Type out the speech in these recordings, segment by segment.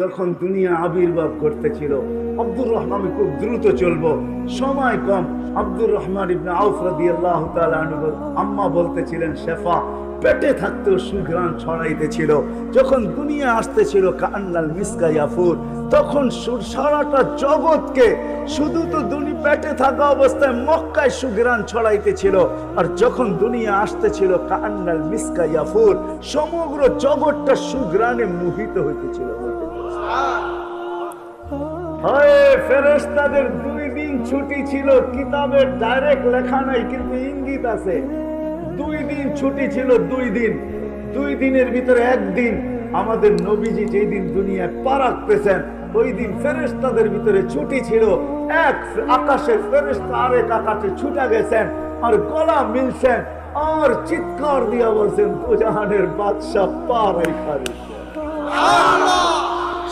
যখন দুনিয়া আবির্ভাব করতেছিল আব্দুর রহমান খুব দ্রুত চলবো। সময় কম, আব্দুর রহমান ইবনে আউফ রাদিয়াল্লাহু তাআলা আনহু আম্মা বলতেছিলেন, শেফা পেটে থাকতেও সুঘ্রাণ ছড়াইতেছিল। যখন দুনিয়া আসতেছিল কান্নাল মিসকা ইয়াফুর, তখন সারাটা জগৎকে শুধু তো দুনি পেটে থাকা অবস্থায় মক্কায় সুঘ্রাণ ছড়াইতেছিল। আর যখন দুনিয়া আসতেছিল কান্নাল মিসকা ইয়াফুর, সমগ্র জগৎটা সুঘ্রাণে মোহিত হইতেছিল। ফেরেশতাদের দুই দিন ছুটি ছিল, কিতাবের ডাইরেক্ট লেখা নাই, কিন্তু ইঙ্গিত আছে। দুই দিন ছুটি ছিল দুই দিন। দুই দিনের ভিতরে একদিন আমাদের নবীজি যেই দিন দুনিয়ায় পা রাখতেছেন ওই দিন ফেরেশতাদের ভিতরে ছুটি ছিল। এক আকাশের ফেরেশতা আরেক আকাশে ছুটা গেছেন আর গলা মিলছেন আর চিৎকার দিয়া বলছেন দুজাহানের বাদশাহ পা রেখা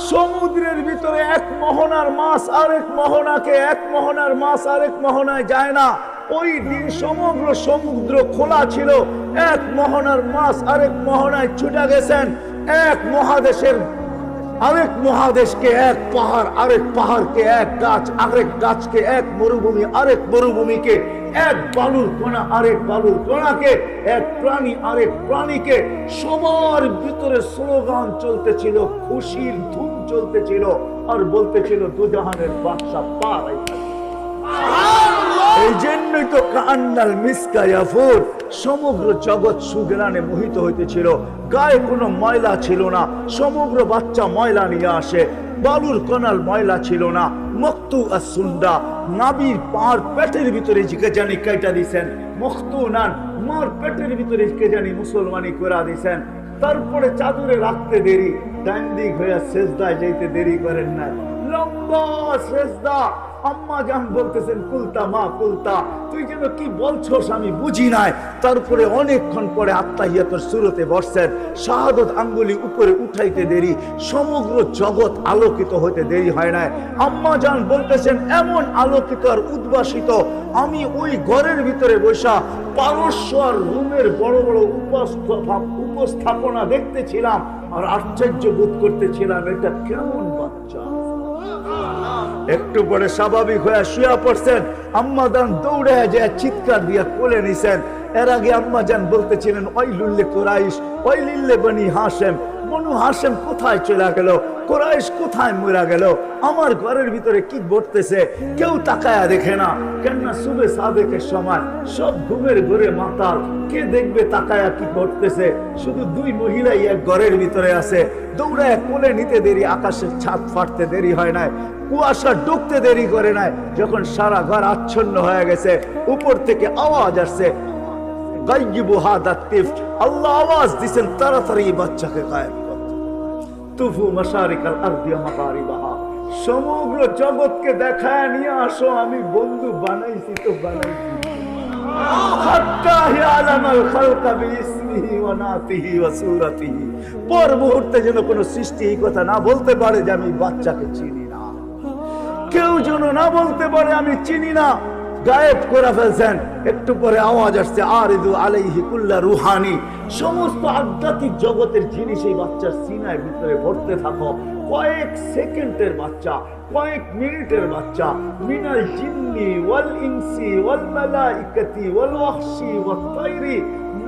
সমুদ্রের ভিতরে এক মোহনার মাছ আরেক মোহনাকে এক মোহনার মাছ আরেক মোহনায় যায় না। ওই দিন সমগ্র সমুদ্র খোলা ছিল। এক মোহনার মাছ আরেক মোহনায় ছুটে গেছেন। এক মহাদেশের আরেক মহাদেশকে এক পাহাড়, আরেক পাহাড়কে এক গাছ, আরেক গাছকে এক মরুভূমি, আরেক মরুভূমিকে এক বালুর কোনা আরেক বালুর কোনাকে এক প্রাণী, আরেক প্রাণীকে। সবার ভিতরে স্লোগান চলতেছিল, খুশির ধুম চলতেছিল, আর বলতেছিল, দুজাহানের বাদশা পা এই জন্যই তো কান্নাল মিসকা ইয়াফুর সমগ্র জগৎ সুগ্রানে মোহিত হইতেছিল। গায়ে কোনো ময়লা ছিল না। সমগ্র বাচ্চা ময়লা নিয়ে আসে। বালুর কনাল ময়লা ছিল না। মক্তু আর সুন্ডা নাবির পার পেটের ভিতরে কে জানি কেটা দিছেন। মখতু নান মার পেটের ভিতরে কে জানি মুসলমানি করা দিছেন। তারপরে চাদরে রাখতে দেরি। ডান দিক হইয়া শেষদায় যাইতে দেরি করেন না আম্মা বলতেছেন সমগ্র জগৎ আলোকিত দেরি হয় নাই। আম্মা বলতেছেন, এমন আলোকিত আর উদ্ভাসিত, আমি ওই ঘরের ভিতরে বসা পারস্য আর রুমের বড় বড় উপস্থাপনা দেখতেছিলাম আর আশ্চর্য বোধ করতেছিলাম, এটা কেমন বাচ্চা? একটু পরে স্বাভাবিক হয়ে শুয়ে পড়ছেন। আম্মা দান দৌড়ে যায়, চিৎকার দিয়া কোলে নিছেন। এর আগে আম্মা যান বলতেছিলেন ওই লুল্লে কোরাইশ ওই লিল্লে বনি হাসেম মনু হাসেম কোথায় চলে গেল? কোরাইশ কোথায় মরা গেল? আমার ঘরের ভিতরে কি ঘটতেছে? কেউ তাকায়া দেখে না। কেননা শুভে সাবেকের সময় সব ঘুমের ঘরে মাতাল। কে দেখবে তাকায়া কি ঘটতেছে? শুধু দুই মহিলাই এক ঘরের ভিতরে আছে। দৌড়ায় কোলে নিতে দেরি, আকাশের ছাদ ফাটতে দেরি হয় নাই। কুয়াশা ডুবতে দেরি করে নাই, যখন সারা ঘর আচ্ছন্ন হয়ে গেছে, উপর থেকে আওয়াজ আসছে আল্লাহ আওয়াজ দিছেন, তাড়াতাড়ি বাচ্চাকে গায়েব তুফু মাশারিকাল আরদি ওয়া সমগ্র জগৎকে দেখায় নিয়ে আসো, আমি বন্ধু বানাইছি, তো বানাইছি। পর মুহূর্তে যেন কোনো সৃষ্টি এই কথা না বলতে পারে যে আমি বাচ্চাকে চিনি। কেউ যেন না বলতে পারে, আমি চিনি না। গায়েব করে ফেলছেন। একটু পরে আওয়াজ আসছে আর ইদু আলাইহি কুল্লা রুহানি। সমস্ত আধ্যাত্মিক জগতের জিনিস এই বাচ্চার সিনার ভিতরে ভরতে থাকো। কয়েক সেকেন্ডের বাচ্চা, কয়েক মিনিটের বাচ্চা। মিনাল জিন্নি ওয়াল ইনসি ওয়াল মালাইকাতি ওয়াল ওয়াহশি ওয়াত তাইরি।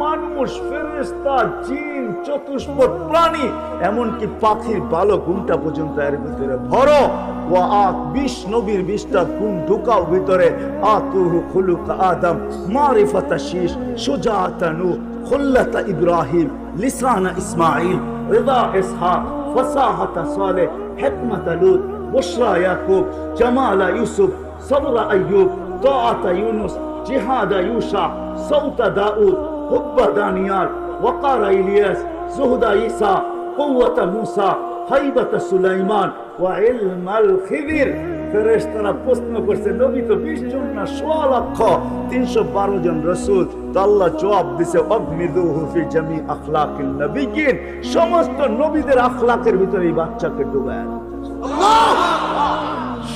মানুষ ফেরেশতা জিন চতুষ্পদ প্রাণী এমনকি পাখির বালো গুণটা পর্যন্ত এর ভিতরে ভরো ও আত বিশ নবীর বিশটা গুণ ঢুকাও ভিতরে আতুহু খুলুক আদম মারিফাতা শীষ সুজাতা নূহ খুল্লাতা ইব্রাহিম লিসানা ইসমাইল রিদা ইসহাক ফসাহাতা সালেহ হিকমাতা লুত বুশরা ইয়াকুব জামালা ইউসুফ صبر أيوب طاعة يونس جهاد يوشع صوت داود হুব্বা দানিয়ার ওয়াকারা ইলিয়াস জুহদা ঈসা কুওয়াতা মুসা হাইবাতা সুলাইমান ওয়া ইলমাল ফেরেশতারা প্রশ্ন করছে নবী তো বিশ জন না সোয়া লক্ষ তিনশো বারো জন রসুল? তো আল্লাহ জবাব দিছে অগ্নিদুহুফি জামি আখলাকিল নবীগিন সমস্ত নবীদের আখলাকের ভিতরে এই বাচ্চাকে ডুবায়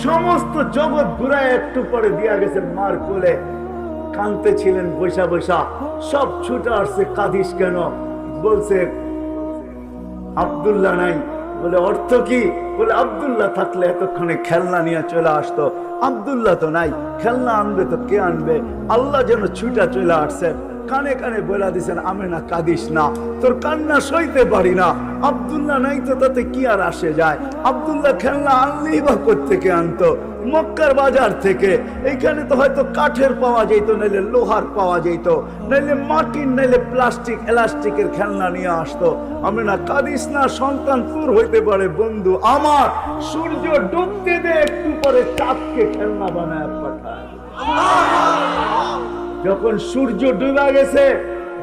সমস্ত জগৎ ঘুরায় একটু পরে দিয়া গেছে মার কোলে। কানতে ছিলেন বৈশা বৈশা সব ছুটে আসছে, কাঁদিস কেন? বলছে, আবদুল্লাহ নাই। বলে, অর্থ কি? বলে, আবদুল্লাহ থাকলে এতক্ষণে খেলনা নিয়ে চলে আসতো। আবদুল্লাহ তো নাই, খেলনা আনবে তো কে আনবে? আল্লাহ যেন ছুটা চলে আসছে কানে কানে বলে দিছেন, আমি না, কাঁদিস না, তোর কান্না সইতে পারি না। আব্দুল্লাহ নাই তো, তাতে কি আর আসে যায়? আব্দুল্লাহ খেলনা আনলেই বা থেকে আনতো? মক্কার বাজার থেকে। এইখানে তো হয়তো কাঠের পাওয়া যেত নাইলে লোহার পাওয়া যেত নাইলে মাটির, নাইলে প্লাস্টিক, এলাস্টিকের খেলনা নিয়ে আসতো। আমি না, কাঁদিস না, সন্তান তোর হইতে পারে, বন্ধু, আমার সূর্য ডুবতে দে, একটু পরে চাঁদকে খেলনা বানায় পাঠায়। যখন সূর্য ডুবা গেছে,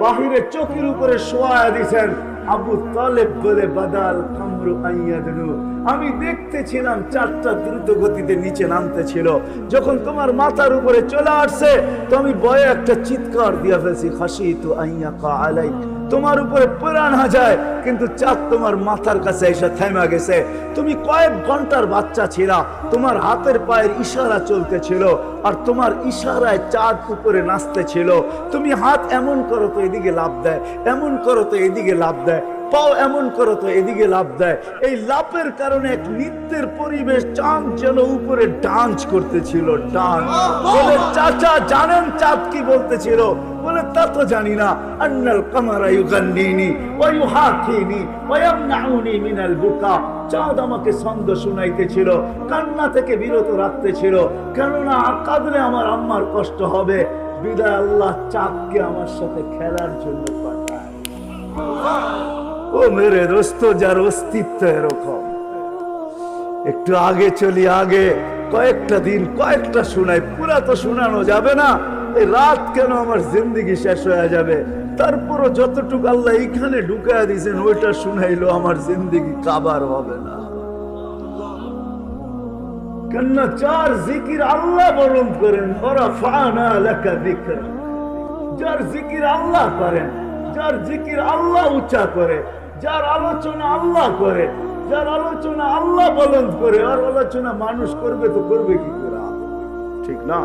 বাহিরে চোখের উপরে শোয়া দিছেন আবু তালেব বলে বাদাল কামরু আইয়াদনু আমি দেখতেছিলাম চারটা দ্রুত গতিতে নিচে নামতেছিল। যখন তোমার মাথার উপরে চলে আসছে, তো আমি বয়ে একটা চিৎকার দিয়া ফেলছি হাসি তো আইয়া কা আলাই তোমার উপরে না যায় কিন্তু চাঁদ তোমার মাথার কাছে এসে থেমা গেছে। তুমি কয়েক ঘণ্টার বাচ্চা ছিলা তোমার হাতের পায়ের ইশারা চলতেছিল আর তোমার ইশারায় চাঁদ উপরে নাচতেছিল তুমি হাত এমন করো তো এদিকে লাভ দেয় এমন করো তো এদিকে লাভ দেয় পাও এমন করো তো এদিকে লাভ দেয়। এই লাভের কারণে এক নৃত্যের পরিবেশ চাঁদ যেন উপরে ডান্স করতেছিল ডান্স। চাচা জানেন চাঁদ কি বলতেছিল? বলে, তা তো জানি না। চাঁদ আমাকে ছন্দ শুনাইতেছিল, কান্না থেকে বিরত রাখতেছিল। কেননা আমার আম্মার কষ্ট হবে। বিদায় আল্লাহ চাঁদকে আমার সাথে খেলার জন্য ও মেরে দোস্ত, যার অস্তিত্ব এরকম। একটু আগে চলি আগে, কয়েকটা দিন, কয়েকটা শোনাই পুরা তো শোনানো যাবে না। রাত কেন আমার জিন্দগি শেষ হয়ে যাবে? তারপরও যতটুকু আল্লাহ এইখানে ঢুকায় দিয়েছেন, ওইটা শুনাইলো আমার জিন্দগি কাবার হবে না। যার জিকির আল্লাহ করেন যার জিকির আল্লাহ উচ্চা করে, যার আলোচনা আল্লাহ করে, যার আলোচনা আল্লাহ বলন্দ করে, আর আলোচনা মানুষ করবে তো করবে কি করে? ঠিক না?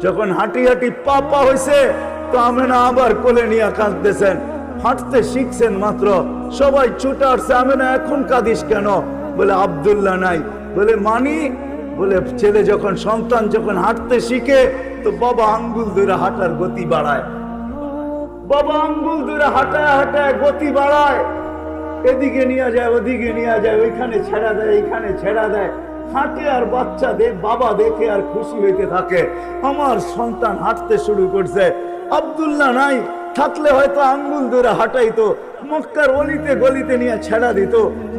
যখন হাঁটি হাঁটি পাপা হয়েছে তো আমেনা আবার কোলে নিয়ে কাঁদতেছেন। হাঁটতে শিখছেন মাত্র। সবাই ছুটে আসছে আমেনা এখন কাঁদিস কেন? বলে, আব্দুল্লাহ নাই। বলে, মানি? বলে, ছেলে যখন, সন্তান যখন হাঁটতে শিখে, তো বাবা আঙ্গুল ধরে হাঁটার গতি বাড়ায়। বাবা আঙ্গুল ধরে হাঁটায় হাঁটায় গতি বাড়ায়। এদিকে নিয়ে যায়, ওদিকে নিয়ে যায়, ওইখানে ছেড়া দেয়, এইখানে ছেড়া দেয়। হাঁটে আর বাচ্চা দেখ বাবা দেখে আর খুশি হইতে থাকে। আমার সন্তান হাঁটতে শুরু করছে। আব্দুল্লাহ নাই, থাকলে হয়তো আঙ্গুল ধরে হাঁটাইতো, মক্কার অলিতে গলিতে নিয়ে ছেড়া দিত,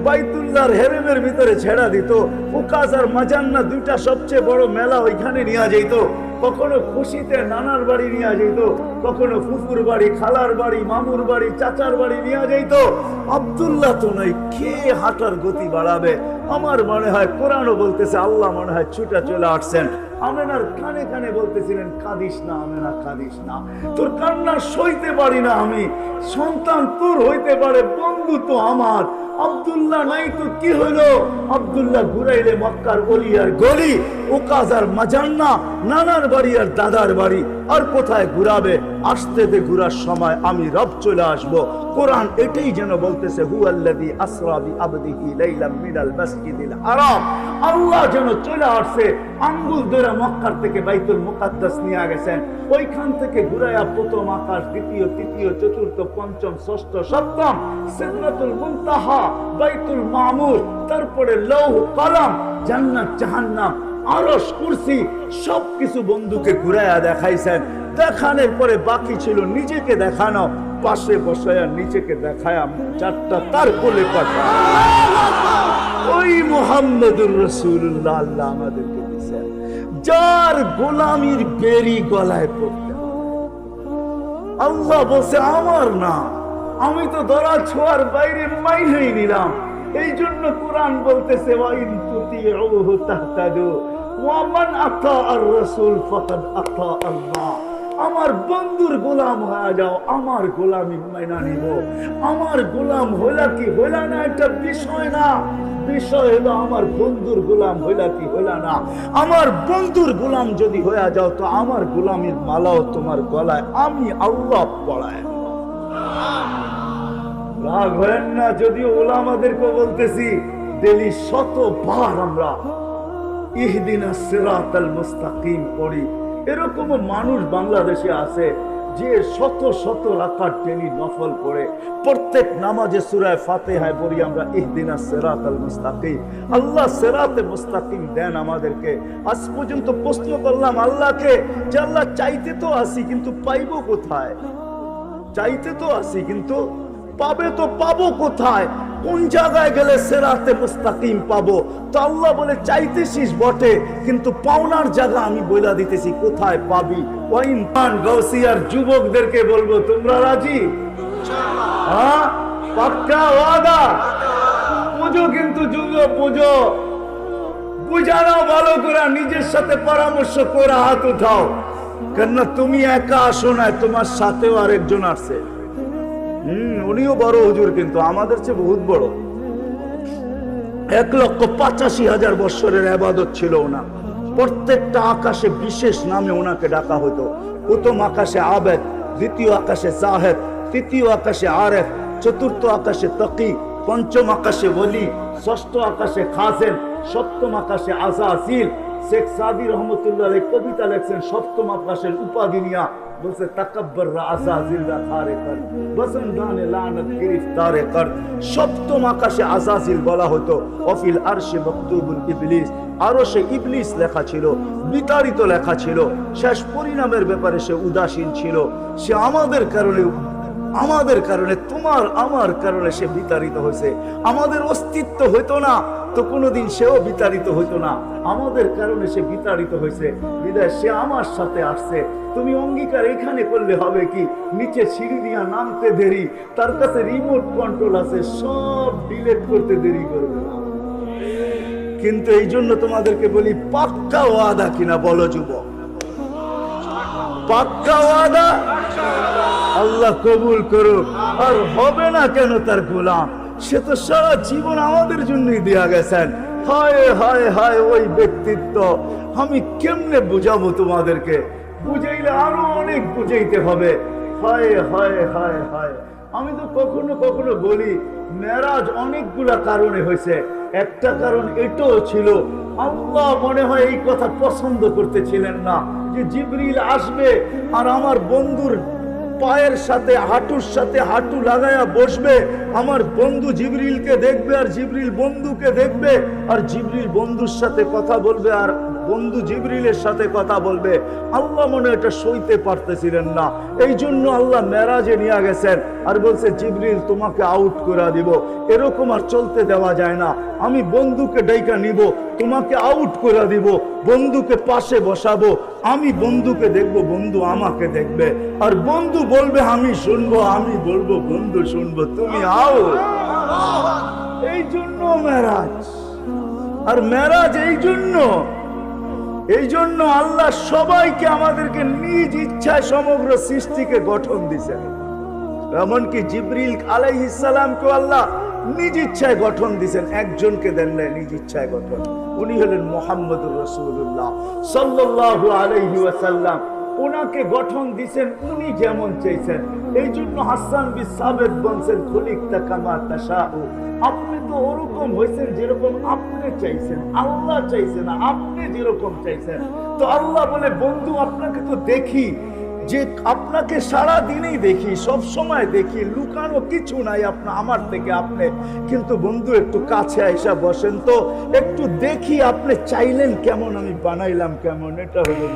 বাইতুল্লাহর হেরেমের ভিতরে ছেড়া দিত উকাস আর মাজান্না দুইটা সবচেয়ে বড় মেলা ওইখানে নিয়ে যেত কখনো খুশিতে নানার বাড়ি নিয়ে যেত কখনো ফুফুর বাড়ি, খালার বাড়ি, মামুর বাড়ি, চাচার বাড়ি নিয়ে যেত আব্দুল্লাহ তো নাই, কে হাঁটার গতি বাড়াবে? আমার মনে হয় কোরআনও বলতেছে আল্লাহ মনে হয় ছুটা চলে আসছেন। আমেনার কানে কানে বলতেছিলেন, কাঁদিস না আমেনা, কাঁদিস না। তোর কান্না সইতে পারি না আমি। সন্তান তোর হইতে পারে, বন্ধু তো আমার। আব্দুল্লাহ নাই তো কি হলো আব্দুল্লাহ ঘুরাইলে মক্কার গলি আর গলি ওকাজ আর মাজান্না, নানার বাড়ি আর দাদার বাড়ি। আর কোথায় ঘুরাবে? আসতে দে ঘুরার সময় আমি রব চলে আসব। কোরআন এটাই যেন বলতেছে, হুয়াল্লাযী আসরা বি আবদিহি লাইলাম মিনাল মাসজিদিল হারাম। আল্লাহ যেন চলে আসছে আঙ্গুল ধরে মক্কার থেকে বাইতুল মুকাদ্দাস নিয়ে গেছেন। ওইখান থেকে ঘুরাইয়া প্রথম আকাশ, দ্বিতীয়, তৃতীয়, চতুর্থ, পঞ্চম, ষষ্ঠ, সপ্তম সিদরাতুল মুনতাহা, বাইতুল মামুর, তারপরে লৌহ কলম জান্নাত, জাহান্নাম, আরশ, কুরসি, সবকিছু বন্ধুকে ঘুরাইয়া দেখাইছেন। দেখানোর পরে বাকি ছিল নিজেকে দেখানো। পাশে বসায়া নিজেকে দেখায় চারটা তার কোলে পাঠা ওই মোহাম্মদুর রসুল্লাহ আল্লাহ আমাদেরকে যার গোলামির বেরি গলায় পড়তে। আল্লাহ বলছে, আমার না, আমি তো ধরা ছোঁয়ার বাইরে মাইনেই নিলাম এই জন্য কোরআন বলতেছে, ওয়াইন তুতিউহু তাহতাদু, ওয়া মান আতা আর রাসূল ফাকাদ আতা আল্লাহ আমার বন্ধুর গোলাম হয়ে যাও, আমার গোলামি মাইনা নিব। আমার গোলাম হইলা কি হইলা না, এটা বিষয় না। বিষয় হলো আমার বন্ধুর গোলাম হইলা কি হইলা না। আমার বন্ধুর গোলাম যদি হয়ে যাও, তো আমার গোলামির মালাও তোমার গলায়, আমি আল্লাহ পড়ায়। রাগ হয় না, যদিও ওলামাদেরকে বলতেছি, ডেলি শতবার আমরা ইহদিনা সিরাতাল মুস্তাকিম পড়ি। এরকমও মানুষ বাংলাদেশে আছে যে শত শত রাকাত ডেলি নফল পড়ে। প্রত্যেক নামাজে সূরায়ে ফাতিহায় পড়ি আমরা, ইহদিনা সিরাতাল মুস্তাকিম। আল্লাহ সেরাতে মুস্তাকিম দেন আমাদেরকে। আজ পর্যন্ত প্রশ্ন করলাম আল্লাহকে যে, আল্লাহ, চাইতে তো আসি, কিন্তু পাইবো কোথায়? চাইতে তো আসি, কিন্তু পাবে তো পাবো কোথায়? কোন জায়গায় গেলে সেরাতে মুস্তাকিম পাবো? তো আল্লাহ বলে, চাইতেছিস বটে, কিন্তু পাওনার জায়গা আমি বইলা দিতেছি, কোথায় পাবি? ওয়াইন গৌসিয়ার যুবকদেরকে বলব, তোমরা রাজি? হ্যাঁ? পাক্কা ওয়াদা? পুজো কিন্তু যুগ পুজো। বুঝানো ভালো করে নিজের সাথে পরামর্শ করে হাত উঠাও। কেননা তুমি একা আসো না তোমার সাথেও আরেকজন আসছে। হম, উনিও বড় হুজুর কিন্তু, আমাদের চেয়ে বহুত বড়। এক লক্ষ পঁচাশি হাজার বৎসরের আবাদত ছিল ওনার। প্রত্যেকটা আকাশে বিশেষ নামে ওনাকে ডাকা হতো। প্রথম আকাশে আবেদ, দ্বিতীয় আকাশে জাহেদ, তৃতীয় আকাশে আরেফ, চতুর্থ আকাশে তকি, পঞ্চম আকাশে বলি ষষ্ঠ আকাশে খাজেন, সপ্তম আকাশে আজাজিল শেখ সাদি রহমতুল্লাহ কবিতা লেখছেন সপ্তম আকাশের উপাধি নিয়া। বলছে, তাকাব্বর আজাজিল রাখারে কর বসন গানে লানত কর। সপ্তম আকাশে আজাজিল বলা হতো, অফিল আরশে ইবলিস। আরও সে ইবলিস লেখা ছিল, বিতাড়িত লেখা ছিল। শেষ পরিণামের ব্যাপারে সে উদাসীন ছিল। সে আমাদের কারণে আমাদের কারণে, তোমার, আমার কারণে সে বিতাড়িত হয়েছে। আমাদের অস্তিত্ব হইতো না, তো কোনোদিন সেও বিতাড়িত হইতো না। আমাদের কারণে সে বিতাড়িত হয়েছে। বিদায়, সে আমার সাথে আসছে। তুমি অঙ্গীকার এখানে করলে হবে কি? নিচে সিঁড়ি দিয়া নামতে দেরি। তার কাছে রিমোট কন্ট্রোল আছে, সব ডিলেট করতে দেরি করবে না। কিন্তু এই জন্য তোমাদেরকে বলি, পাক্কা ওয়াদা কিনা বলো যুবক। পাক্কা ওয়াদা? আল্লাহ কবুল করুক। আর হবে না কেন তার গোলাম? সে তো সারা জীবন আমাদের জন্যই দেয়া গেছেন। হায় হায় হায়, ওই ব্যক্তিত্ব। আমি কেমনে বুঝাবো তোমাদেরকে? বুঝাইলে আরও অনেক বুঝাইতে হবে। হায় হায় হায় হায়। আমি তো কখনো কখনো বলি, মেরাজ অনেকগুলা কারণে হয়েছে। একটা কারণ এটাও ছিল, আল্লাহ মনে হয় এই কথা পছন্দ করতেছিলেন না, যে জিবরিল আসবে আর আমার বন্ধুর পায়ের সাথে, হাঁটুর সাথে হাঁটু লাগায়া বসবে। আমার বন্ধু জিবরিলকে দেখবে আর জিবরিল বন্ধুকে দেখবে আর জিবরিল বন্ধুর সাথে কথা বলবে আর বন্ধু জিবরিলের সাথে কথা বলবে। আল্লাহ মনে এটা সইতে পারতেছিলেন না। এই জন্য আল্লাহ মেরাজে নিয়ে গেছেন আর বলছে, জিবরিল, তোমাকে আউট করে দিব। এরকম আর চলতে দেওয়া যায় না। আমি বন্ধুকে ডাইকা নিব। তোমাকে আউট করে দিব, বন্ধুকে পাশে বসাবো, আমি বন্ধুকে দেখব, বন্ধু আমাকে দেখবে। আর বন্ধু বলবে, আমি শুনব, আমি বলব, বন্ধু শুনব, তুমি আও এই জন্য মেরাজ। আর মেরাজ এই জন্য। এই জন্য আল্লাহ সবাইকে আমাদেরকে নিজ ইচ্ছায় সমগ্র সৃষ্টিকে গঠন দিছেন এমনকি জিবরিল আলাইহিসালামকে আল্লাহ নিজ ইচ্ছায় গঠন দিছেন, একজনকে দেন নাই, নিজ ইচ্ছায় গঠন। উনি হলেন মোহাম্মদুর রসুল্লাহ সাল্লাল্লাহু আলাইহি ওয়াসাল্লাম। ওনাকে গঠন দিছেন, উনি যেমন চাইছেন। এই জন্য হাসান বি সাবেদ বলছেন, খলিক তাকামা তাশাউ। আপনি তো ওরকম হয়েছেন যেরকম আপনি চাইছেন। আল্লাহ চাইছেন আপনি যেরকম চাইছেন। তো আল্লাহ বলে, বন্ধু, আপনাকে তো দেখি। যে আপনাকে সারা দিনেই দেখি, সব সময় দেখি, লুকানো কিছু নাই আপনা, আমার থেকে আপনি। কিন্তু বন্ধু, একটু কাছে আইসা বসেন তো, একটু দেখি আপনি চাইলেন কেমন, আমি বানাইলাম কেমন, এটা হলো।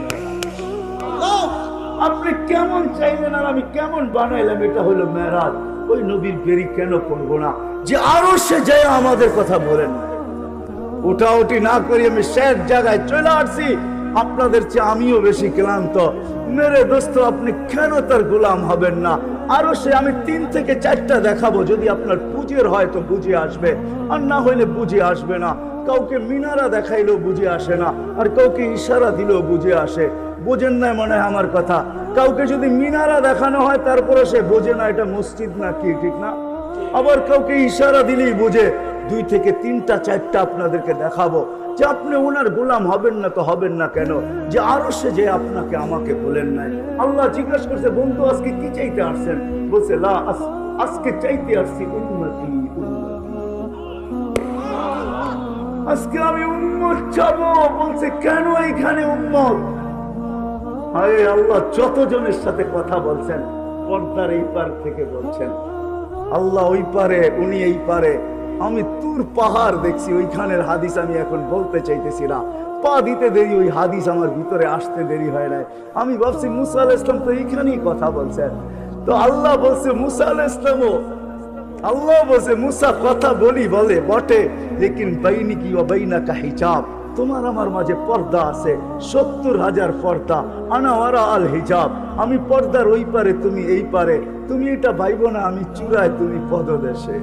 আপনি কেমন চাইলেন আর আমি কেমন বানাইলাম, এটা হলো মেরাজ ওই নবীর বেরি কেন করব না? যে আরও সে যায় আমাদের কথা বলেন ওটি না করি আমি শেষ জায়গায় চলে আসছি। আপনাদের চেয়ে আমিও বেশি ক্লান্ত। মেরে দোস্ত, আপনি কেন তার গোলাম হবেন না? আরও সে আমি তিন থেকে চারটা দেখাবো, যদি আপনার পুজের হয় তো বুঝে আসবে। আর না হইলে বুঝে আসবে না। কাউকে মিনারা দেখাইলেও বুঝে আসে না, আর কাউকে ইশারা দিলেও বুঝে আসে। বোঝেন না মনে হয় আমার কথা? কাউকে যদি মিনারা দেখানো হয় তারপরে সে বোঝে না এটা মসজিদ না কি, ঠিক না? আবার কাউকে ইশারা দিলেই বোঝে। দুই থেকে তিনটা, চারটা আপনাদেরকে দেখাবো। যে আপনি ওনার গোলাম হবেন না তো হবেন না কেন? যে আরও সে যে আপনাকে আমাকে বলেন নাই। আল্লাহ জিজ্ঞাসা করছে, বন্ধু, আজকে কি চাইতে আসছেন? বলছে আজকে চাইতে আসছি উন্নতি আজকে আমি উন্মত চাবো। বলছে, কেন এইখানে উন্মত আরে আল্লাহ, যতজনের সাথে কথা বলছেন, পর্দার এই পার থেকে বলছেন। আল্লাহ ওই পারে, উনি এই পারে। আমি তুর পাহাড় দেখছি, ওইখানের হাদিস আমি এখন বলতে চাইতেছি না। পা দিতে দেরি, ওই হাদিস আমার ভিতরে আসতে দেরি হয় নাই। আমি ভাবছি মুসা ইসলাম তো এইখানেই কথা বলছেন তো আল্লাহ বলছে, মুসা ইসলামও আল্লাহ বলছে, মুসা কথা বলি বলে, বটে, লেকিন বাইনি কি বাইনা কা হিজাব। তোমার আমার মাঝে পর্দা আছে, সত্তর হাজার পর্দা আনাওয়ারা আল হিজাব। আমি পর্দার ওই পারে, তুমি এই পারে। তুমি এটা ভাইব না, আমি চূড়ায় তুমি পদদেশে।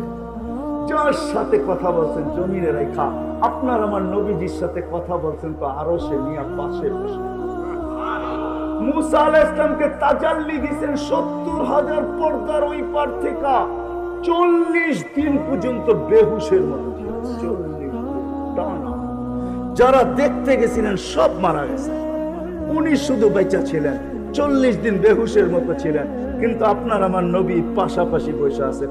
যার সাথে কথা বলছেন জমিনে রেখা। আপনার আমার নবীজির সাথে কথা বলছেন তো আরও সে পাশে বসে। সত্তর হাজার পর্দার ওই পার চল্লিশ দিন পর্যন্ত। যারা দেখতে গেছিলেন সব মারা গেছে। উনি শুধু বেঁচা ছিলেন, চল্লিশ দিন বেহুশের মতো ছিলেন। কিন্তু আপনার আমার নবী পাশাপাশি বসে আছে।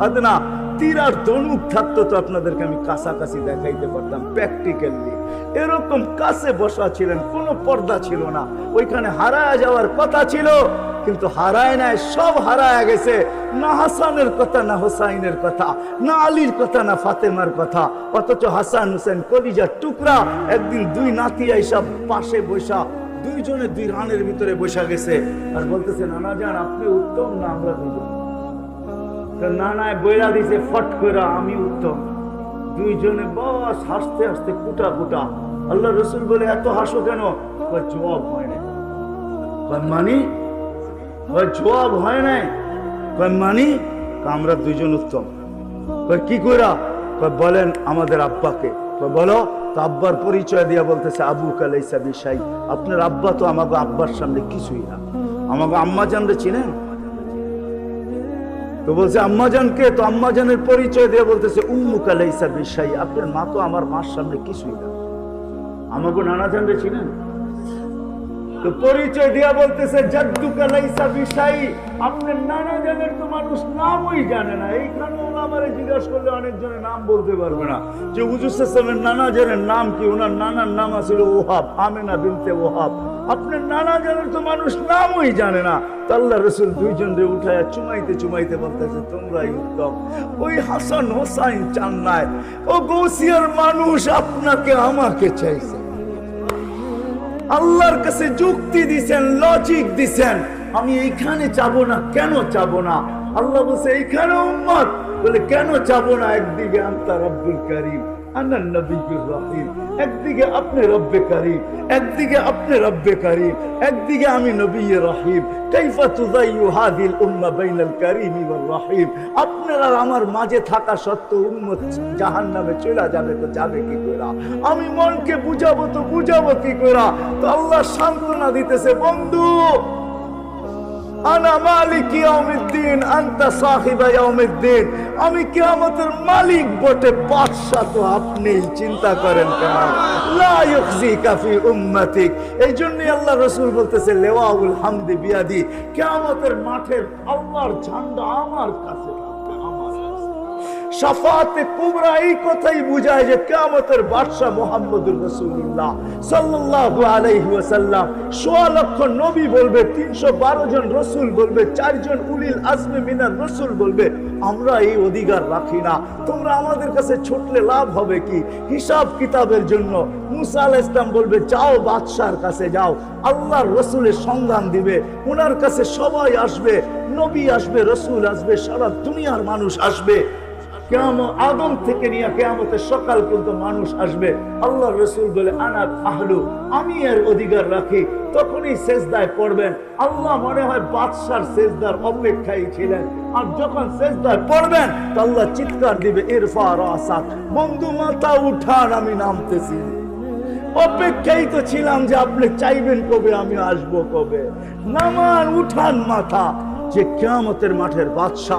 আদনা তীরার দনুক থাকতো তো আপনাদেরকে আমি কাছাকাছি দেখাইতে পারতাম প্র্যাকটিক্যালি। এরকম কাছে বসা ছিলেন, কোনো পর্দা ছিল না। ওইখানে হারায় যাওয়ার কথা ছিল। কিন্তু হারায় নাই, সব হারায় গেছে। না হাসানের কথা, না হোসাইনের কথা, না আলীর কথা, না ফাতেমার কথা। অথচ হাসান হোসেন কলিজার টুকরা একদিন দুই নাতি আইসা পাশে বৈশা দুইজনে দুই রানের ভিতরে বসা গেছে। আর বলতেছে, নানা যান আপনি উত্তম না আমরা দুজন নানায় বইরা দিছে, ফট করে আমি উত্তম। দুইজনে বস হাসতে হাসতে কুটা কুটা, আল্লাহ রসুল বলে এত হাসো কেন? জবাব হয় না মানি জবাব হয় নাই। কয়, মানি আমরা দুইজন উত্তম। কয়, কি কইরা? কয়, বলেন আমাদের আব্বাকে। কয়, বলো, তো আব্বার পরিচয় দিয়া বলতেছে, আবু কালাইসা বিশাই। আপনার আব্বা তো আমাকে আব্বার সামনে কিছুই না। আমাকে আম্মা জানলে চিনেন? তো বলছে আম্মাজানকে তো আম্মাজানের পরিচয় দিয়ে বলতেছে, উম্মু কালাইসা বিশাই। আপনার মা তো আমার মার সামনে কিছুই না। আমাকে নানা জানলে চিনেন? পরিচয় দিয়া বলতেছে নানা তো মানুষ নামই জানে না। এইখানে ওনামারে জিজ্ঞাসা নাম বলতে পারবে না। যে নানা জানের নাম কি? নানা জানের তো মানুষ নামই জানে না। রসুল দুইজন রে উঠায় চুমাইতে চুমাইতে বলতেছে, তোমরাই উত্তম। ওই হাসান হোসাইন চান নাই ও গৌসিয়ার মানুষ, আপনাকে আমাকে চাইছে। আল্লাহর কাছে যুক্তি দিছেন লজিক দিছেন। আমি এইখানে চাবো না, কেন চাবো না? আল্লাহ বলছে, এইখানে উম্মত। বলে, কেন চাবো না একদিকে? আন্তার আব্দুল করিম। আমার মাঝে থাকা সত্ত্বেও উম্মত জাহান্নামে চলে যাবে তো যাবে কি কইরা আমি মনকে বুঝাবো তো বুঝাবো কি কইরা তো আল্লাহ সান্ত্বনা দিতেছে, বন্ধু! আনা মালিক মালিক বটে বাদশা তো আপনিই, চিন্তা করেন কেন? কাফি এই আল্লাহ রাসূল বলতেছে হামদি মাঠের আল্লাহর ঝান্ডা আমার কাছে। সাফাতে এই কথাই বুঝায় যে বাদশাহ মুহাম্মদুর সাল্লাল্লাহু আলাইহি সোয়া লক্ষ নবী বলবে 312 জন রাসূল বলবে, চারজন উলিল আজমে মিনার রাসূল বলবে, আমরা এই অধিকার রাখি না। তোমরা আমাদের কাছে ছুটলে লাভ হবে কি? হিসাব কিতাবের জন্য মুসা আলাইহিস ইসলাম বলবে, যাও বাদশার কাছে যাও, আল্লাহর রসুলের সন্ধান দিবে ওনার কাছে সবাই আসবে, নবী আসবে, রসুল আসবে, সারা দুনিয়ার মানুষ আসবে। আদম থেকে নিয়ে কেয়ামতের সকাল মানুষ আসবে। আল্লাহ রসুল বলে আমি এর অধিকার রাখি। তখনই পড়বেন। আল্লাহ মনে হয় বাদশার অপেক্ষায় ছিলেন। আর যখন পড়বেন আল্লাহ চিৎকার দিবে ইরফা রাসাত বন্ধু মাথা উঠান, আমি নামতেছি। অপেক্ষাই তো ছিলাম যে আপনি চাইবেন কবে আমি আসব কবে। নামান উঠান মাথা, যে কেয়ামতের মাঠের বাদশাহ